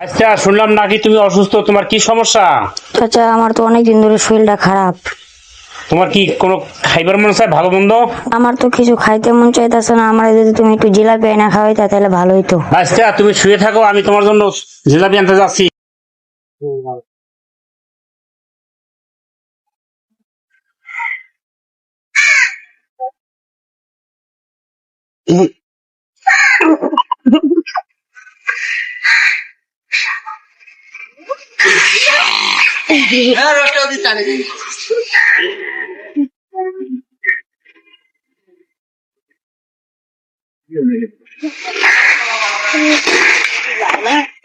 আচ্ছা শুনলাম নাকি তুমি অসুস্থ তোমার কি সমস্যা? চাচা আমার তো অনেক দিন ধরে শরীরটা খারাপ। তোমার কি কোনো খাইবার মন চায় ভালো মন্দ? আমার তো কিছু খাইতে মন চাইতেছে না আমার যদি তুমি একটু জিলাপি আইনা খাওয়াইতা তাহলে ভালো হইতো। আচ্ছা তুমি শুয়ে থাকো আমি তোমার জন্য জিলাপি আনতে যাচ্ছি।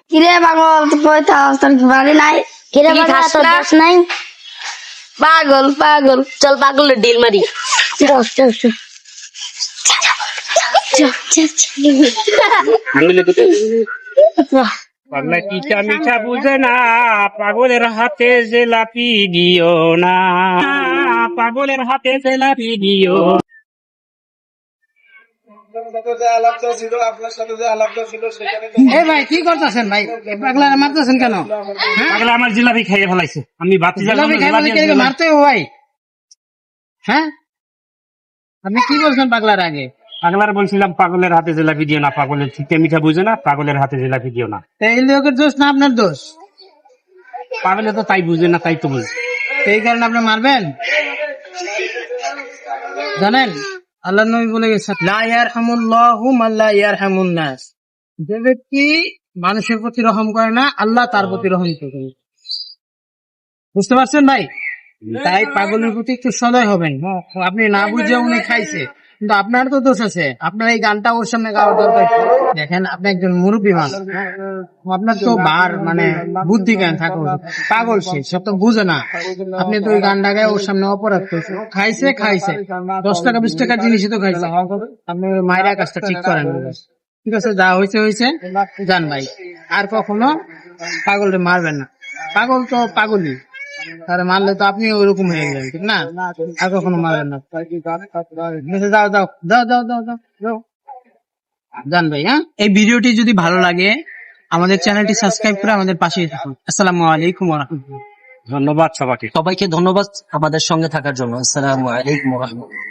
কিরে পাগল তুই কই থাকস তোর কি বাড়ি নাই। কিরে খাস তোর দোষ নাই? পাগল পাগল। চল পাগলের ডিল মারি। চল চল চল। পাগলা মিঠা বুঝে না পাগলের হাতে জিলাপি দিও না। পাগলের হাতে জিলাপি দিও ভাই কি করতেছেন ভাই? পাগলা মারতেছেন কেন? পাগলা আমার জিলাপি খাইয়ে ফেলাইছে। আমি জিলাপি মারতে ভাই। হ্যাঁ? আপনি কি বলছেন পাগলার আগে? বলছিলাম পাগলের হাতে জিলাপি দিও না পাগলের মিঠা বুঝে না পাগলের হাতে জিলাপি দিও না। এই লোকের দোষ না আপনার দোষ? পাগলে তো তাই বুঝে না তাই তো বুঝে। এই কারণে আপনি মারবেন? জানেন? আল্লাহ নবী বলে গেছেন লা ইয়ারহামুল্লাহু মান লা ইয়ারহামুন নাস। যে ব্যক্তি মানুষের প্রতি রহম করে না আল্লাহ তার প্রতি রহম করে। বুঝতে পারছেন ভাই? তাই পাগলের প্রতি একটু সদয় হবেন। আপনি না বুঝে উনি খাইছে। কিন্তু আপনার তো দোষ আছে। আপনার এই গানটা ওর সামনে গাওয়ার দরকার দেখেন, আপনি একজন মুরব্বী মানুষ। আপনার তো বার মানে বুদ্ধি জ্ঞান থাকা পাগল সে সব তো বুঝে না। আপনি তো ওই গানটা গায়ে ওর সামনে অপরাধ করছে খাইছে খাইছে। দশ টাকা, বিশ টাকার জিনিসই তো খাইছে। আপনি মায়েরা কাজটা ঠিক করেন। ঠিক আছে, যা হয়েছে হয়েছে যান ভাই। আর কখনো পাগলরে মারবেন না। পাগল তো পাগলই। তাহলে মারলে তো আপনি ওরকম হয়ে গেলেন ঠিক না? আর কখনো মারবেন না। যাও যাও যাও যাও যাও যাও যাও। যান ভাই হ্যাঁ? এই ভিডিওটি যদি ভালো লাগে আমাদের চ্যানেলটি সাবস্ক্রাইব করে আমাদের পাশে থাকুন। আসসালামু আলাইকুম ধন্যবাদ সবাইকে। সবাইকে ধন্যবাদ আমাদের সঙ্গে থাকার জন্য। আসসালামু আলাইকুম ওয়া রাহমাতুল্লাহ